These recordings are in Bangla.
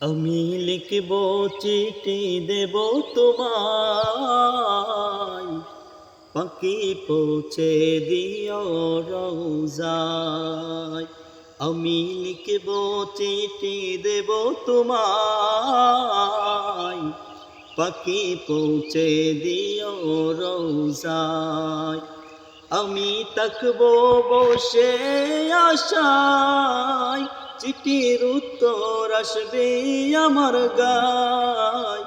আমি লিখব চিঠি দেব তোমায়। পাখি পৌঁছে দিও রোজায় আমি লিখব চিঠি দেব তোমায়। পাখি পৌঁছে দিও রোজায় আমি তাকবো বসে আশায়। চিঠির উত্তর আসবে আমার গায়।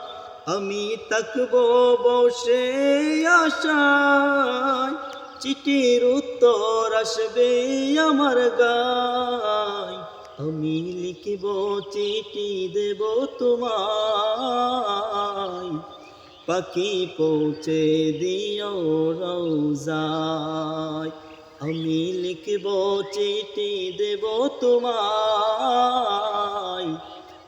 আমি তাকবো বসে আশায়। চিঠির উত্তর আসবে আমার গায়। আমি লিখিব চিঠি দেব তোমায়। পাখি পৌঁছে দিও রোজায় আমি লিখব চিঠি দেব তোমায়।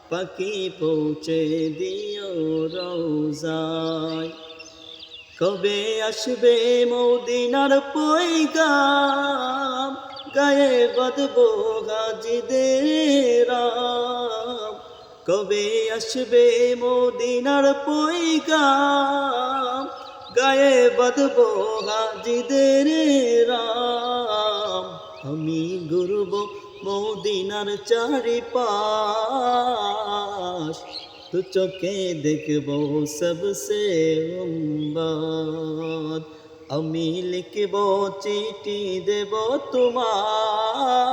পাখি পৌঁছে দিও রোজায় কবে আসবে মৌদিনার পৈগাম? গায়ে বাঁধবো গাজিদের কবে আসবে মদিনার পৈগাম? গায়ে বাঁধবো গাজিদের রাম। আমি গুরুব মদিনার চারি পাশ তু চোখে দেখব সবসে উম্বাদ। আমি লিখব চিঠি দেব তোমায়।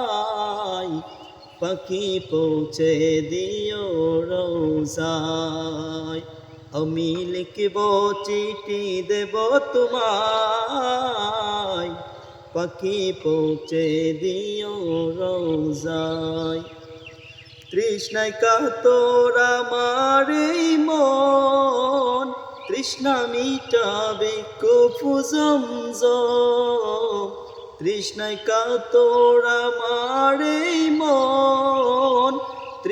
পাখি পৌঁছে দিও রোজায় আমি লিখব চিঠি দেব তোমায়। পাখি পৌঁছে দিও রোজায় তৃষ্ণায় কাতর এই মন, তৃষ্ণা মিটাবে কফু জমজম। তৃষ্ণায় কাতর আমার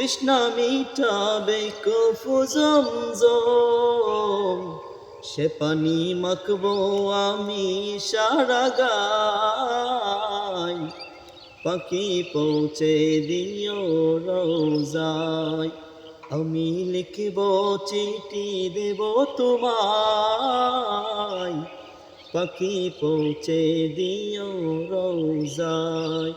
তৃষ্ণা মিটাবে কফু জমজম। সে পানি মাখবো আমি সারা গায়। পাখি পৌঁছে দিও রোজায়। আমি লিখব চিঠি দেব তোমায়। পাখি পৌঁছে দিও রোজায়।